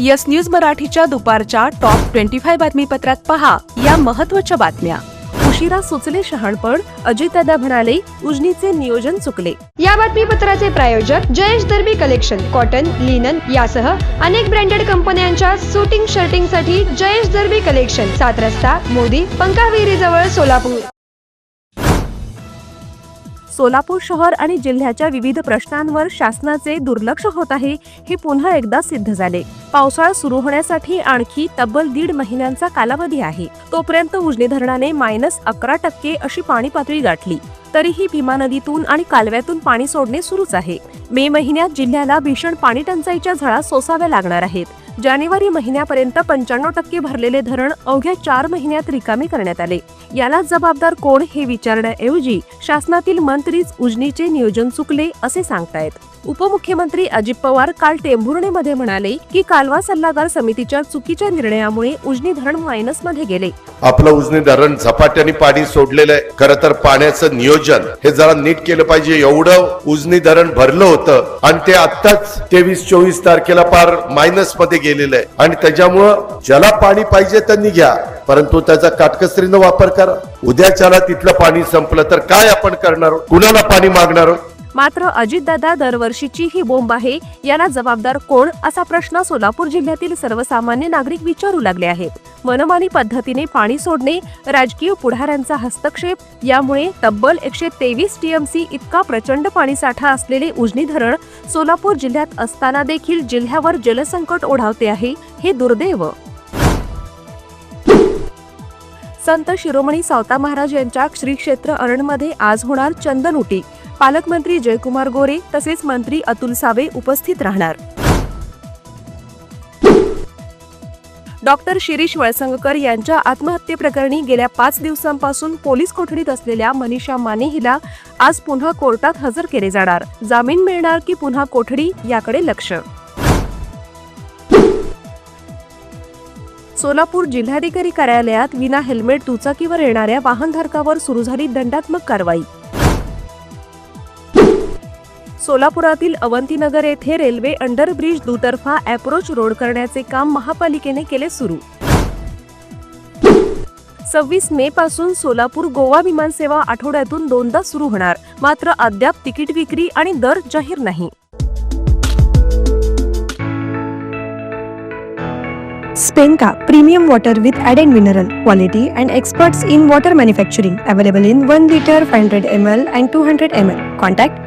Yes news मराठीच्या दुपारच्या top twenty five बातमीपत्रात पहा या महत्त्वाच्या बातम्या. उशिरा सुचले शहाणपण अजितदादा म्हणाले उजनीचे नियोजन चुकले. या बातमीपत्राचे प्रायोजक Jayesh Darbi collection cotton linen यासह अनेक ब्रँडेड कंपन्यांच्या सुटिंग शर्टिंगसाठी जयेश दर्बी कलेक्शन सात रस्ता मोदी पंकाविहिरी जवळ सोलापूर. सोलापूर शहर आणि जिल्ह्याच्या विविध प्रश्नांवर शासनाचे दुर्लक्ष होत आहे हे पुन्हा एकदा सिद्ध झाले. पावसाळा सुरू होण्यासाठी आणखी तब्बल दीड महिन्यांचा कालावधी आहे. तोपर्यंत उजनी धरणाने मायनस अकरा टक्के अशी पाणी पातळी गाठली. तरीही भीमा नदीतून आणि कालव्यातून पाणी सोडणे सुरूच आहे. मे महिन्यात जिल्ह्याला भीषण पाणी टंचाईच्या झळा सोसाव्या लागणार आहेत. जानेवारी महिन्यापर्यंत पंच्याण्णव टक्के भरलेले धरण अवघ्या चार महिन्यात रिकामी करण्यात आले. याला जबाबदार कोण हे विचारण्याऐवजी शासनातील मंत्रीच उजनीचे नियोजन चुकले असे सांगतायत. उपमुख्यमंत्री अजित पवार काल टेंभुर्णीमध्ये म्हणाले की कालवा सल्लागार समितीच्या चुकीच्या निर्णयामुळे उजनी धरण मायनसमध्ये गेले. आपलं उजनी धरण झपाट्याने पाणी सोडलेलं आहे. खर तर पाण्याचं नियोजन हे जरा नीट केलं पाहिजे. एवढं उजनी धरण भरलं होतं आणि ते आत्ताच तेवीस चोवीस तारखेला पार मायनसमध्ये गेलेलं आहे. आणि त्याच्यामुळं ज्याला पाणी पाहिजे त्यांनी घ्या. परंतु त्याचा काटकसरीनं वापर करा. उद्याच्याला तिथलं पाणी संपलं तर काय आपण करणार कुणाला पाणी मागणार मात्र अजितदादा दरवर्षीची ही बोंब आहे. याला जबाबदार कोण? असा प्रश्न सोलापूर जिल्ह्यातील सर्वसामान्य नागरिक विचारू लागले आहेत. मनमानी पद्धतीने पाणी सोडणे राजकीय पुढाऱ्यांचा हस्तक्षेप यामुळे तब्बल एकशे तेवीस टीएमसी इतका प्रचंड पाणीसाठा असलेले उजनी धरण सोलापूर जिल्ह्यात असताना देखील जिल्ह्यावर जलसंकट ओढावते आहे हे दुर्दैव. संत शिरोमणी सावता महाराज यांच्या श्री क्षेत्र अरणमध्ये आज होणार चंदन उटी. पालकमंत्री जयकुमार गोरे तसेच मंत्री अतुल सावे उपस्थित राहणार. डॉक्टर शिरीष वळसंगकर यांच्या आत्महत्येप्रकरणी गेल्या पाच दिवसांपासून पोलीस कोठडीत असलेल्या मनीषा माने हिला आज पुन्हा कोर्टात हजर केले जाणार. जामीन मिळणार की पुन्हा कोठडी याकडे लक्ष. सोलापूर जिल्हाधिकारी कार्यालयात विना हेल्मेट दुचाकीवर येणाऱ्या वाहनधारकावर सुरू झाली दंडात्मक कारवाई. सोलापुरातील अवंतीनगर येथे रेल्वे अंडरब्रिज दुतर्फा अप्रोच रोड करण्याचे काम महापालिकेने केले सुरू. सव्वीस मे पासून सोलापूर गोवा विमानसेवा आठवड्यातून दोनदा सुरू होणार मात्र अद्याप तिकीट विक्री आणि दर जाहीर नाही. स्पेनका premium water with added mineral quality and experts in water manufacturing available in one litre five hundred M L and two hundred M L. Contact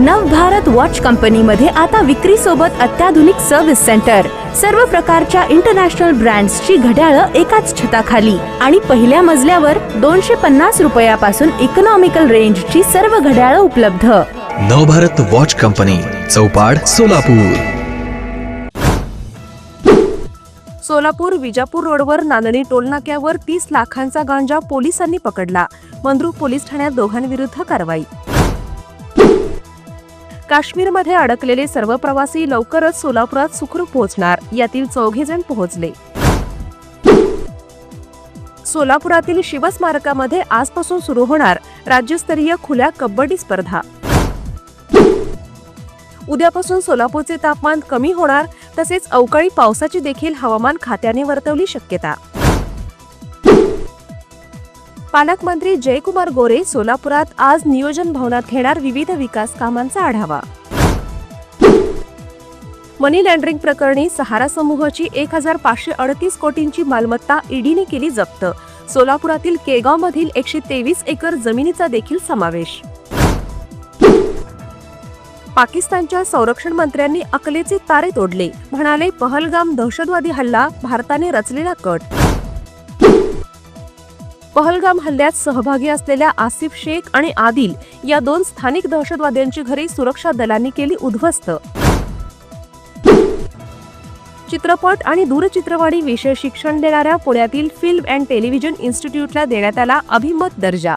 Navbharat watch कंपनीमध्ये आता विक्री सोबत अत्याधुनिक सर्व्हिस सेंटर सर्व प्रकारच्या इंटरनॅशनल ब्रँड्सची घड्याळं एकाच छताखाली. आणि पहिल्या मजल्यावर दोनशे पन्नास रुपयापासून इकॉनॉमिकल रेंजची सर्व घड्याळं उपलब्ध. Navbharat watch company Chaupad Solapur. Solapur Vijapur रोडवर नांदणी टोलनाक्यावर तीस लाखांचा गांजा पोलिसांनी पकडला. मंद्रुप पोलीस ठाण्यात दोघांविरुद्ध कारवाई. काश्मीरमध्ये अडकलेले सर्व प्रवासी लवकरच सोलापुरात सुखरूप पोहोचणार. यातील चौघे जण पोहोचले. सोलापुरातील शिवस्मारकामध्ये आजपासून सुरू होणार राज्यस्तरीय खुल्या कबड्डी स्पर्धा. उद्यापासून सोलापूरचे तापमान कमी होणार तसेच अवकाळी पावसाची देखील हवामान खात्याने वर्तवली शक्यता. पालकमंत्री जयकुमार गोरे सोलापुरात आज नियोजन भवनात घेणार विविध विकास कामांचा आढावा. मनी लॉन्ड्रिंग प्रकरणी सहारा समूहाची एक हजार पाचशे अडतीस कोटींची मालमत्ता ईडीने केली जप्त. सोलापुरातील केगाव मधील एकशे तेवीस एकर जमिनीचा देखील समावेश. पाकिस्तानच्या संरक्षण मंत्र्यांनी अकलेचे तारे तोडले. म्हणाले पहलगाम दहशतवादी हल्ला भारताने रचलेला कट. पहलगाम हल्ल्यात सहभागी असलेल्या आसिफ शेख आणि आदिल या दोन स्थानिक दहशतवाद्यांची घरे सुरक्षा दलांनी केली उद्ध्वस्त. चित्रपट आणि दूरचित्रवाणी विषय शिक्षण देणाऱ्या पुण्यातील फिल्म अँड टेलिव्हिजन इन्स्टिट्यूटला देण्यात आला अभिमत दर्जा.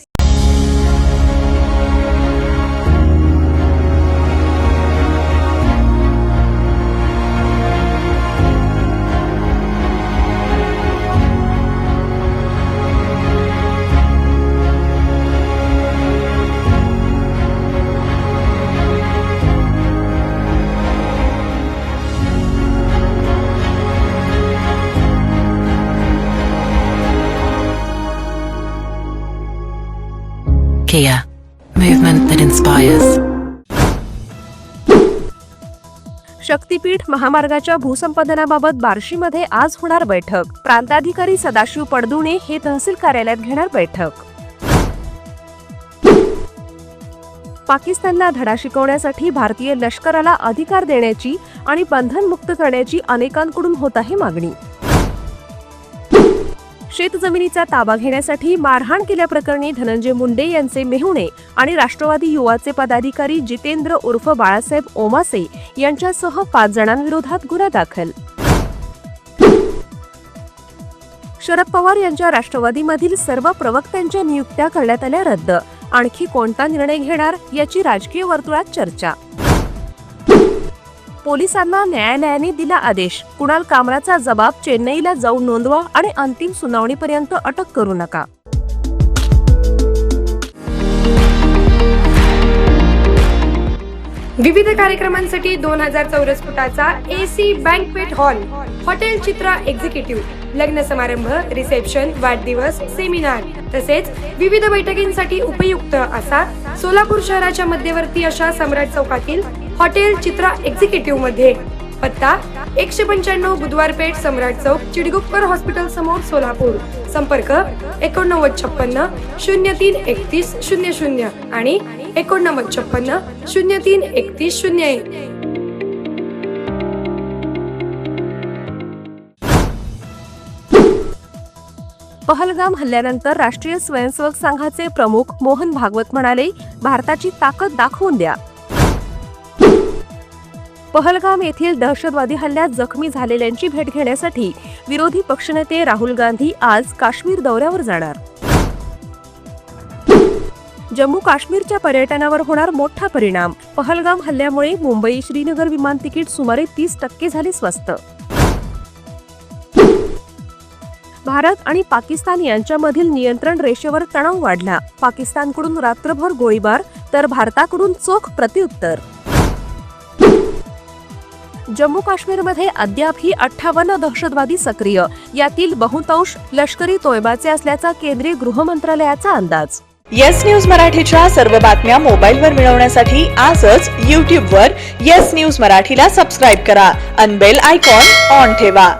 Kia, movement that inspires. शक्तीपीठ महामार्गाच्या भूसंपादनाबाबत बार्शीमध्ये आज होणार बैठक. प्रांताधिकारी सदाशिव पडदुणे हे तहसील कार्यालयात घेणार बैठक. पाकिस्तानला धडा शिकवण्यासाठी भारतीय लष्कराला अधिकार देण्याची आणि बंधनमुक्त करण्याची अनेकांकडून होत आहे मागणी. शेतजमिनीचा ताबा घेण्यासाठी मारहाण केल्याप्रकरणी धनंजय मुंडे यांचे मेहुणे आणि राष्ट्रवादी युवाचे पदाधिकारी जितेंद्र उर्फ बाळासाहेब ओमासे यांच्यासह पाच जणांविरोधात गुन्हा दाखल. शरद पवार यांच्या राष्ट्रवादीमधील सर्व प्रवक्त्यांच्या नियुक्त्या करण्यात आल्या रद्द. आणखी कोणता निर्णय घेणार याची राजकीय वर्तुळात चर्चा. पोलिसांना न्यायालयाने दिला आदेश. कुणाल कामराचा जबाब चेन्नईला जाऊन नोंदवा आणि अंतिम सुनावणीपर्यंत अटक करू नका. विविध कार्यक्रमांसाठी दोन हजार चौरस फुटाचा AC banquet hall hotel Chitra executive लग्न समारंभ रिसेप्शन वाढदिवस सेमिनार तसेच विविध बैठकींसाठी उपयुक्त असा सोलापूर शहराच्या मध्यवर्ती अशा सम्राट चौकातील हॉटेल चित्रा एक्झिक्युटिव्हमध्ये. पत्ता एकशे पंच्याण्णव बुधवार पेठ सम्राट चौक चिडगुप्पर हॉस्पिटल समोर सोलापूर. संपर्क एकोणनव्वद छप्पन्न शून्य तीन एकतीस शून्य शून्य आणि एकोणनव्वद छप्पन्न शून्य तीन एकतीस शून्य एक. पहलगाम हल्ल्यानंतर राष्ट्रीय स्वयंसेवक संघाचे प्रमुख मोहन भागवत म्हणाले भारताची ताकद दाखवून द्या. पहलगाम येथील दहशतवादी हल्ल्यात जखमी झालेल्यांची भेट घेण्यासाठी विरोधी पक्षनेते राहुल गांधी आज काश्मीर दौऱ्यावर जाणार. जम्मू काश्मीरच्या पर्यटनावर होणार मोठा परिणाम. पहलगाम हल्ल्यामुळे मुंबई श्रीनगर विमान तिकीट सुमारे तीस टक्के झाले स्वस्त. भारत आणि पाकिस्तान यांच्यामधील नियंत्रण रेषेवर तणाव वाढला. पाकिस्तानकडून रात्रभर गोळीबार तर भारताकडून चोख प्रत्युत्तर. जम्मू काश्मीरमध्ये अद्यापही अठ्ठावन्न दहशतवादी सक्रिय. यातील बहुतांश लष्करी तोयबाचे असल्याचा केंद्रीय गृह मंत्रालयाचा अंदाज. येस न्यूज मराठीच्या सर्व बातम्या मोबाईलवर मिळवण्यासाठी आजच यूट्यूबवर येस न्यूज मराठीला सबस्क्राईब करा. अनबेल आयकॉन ऑन ठेवा.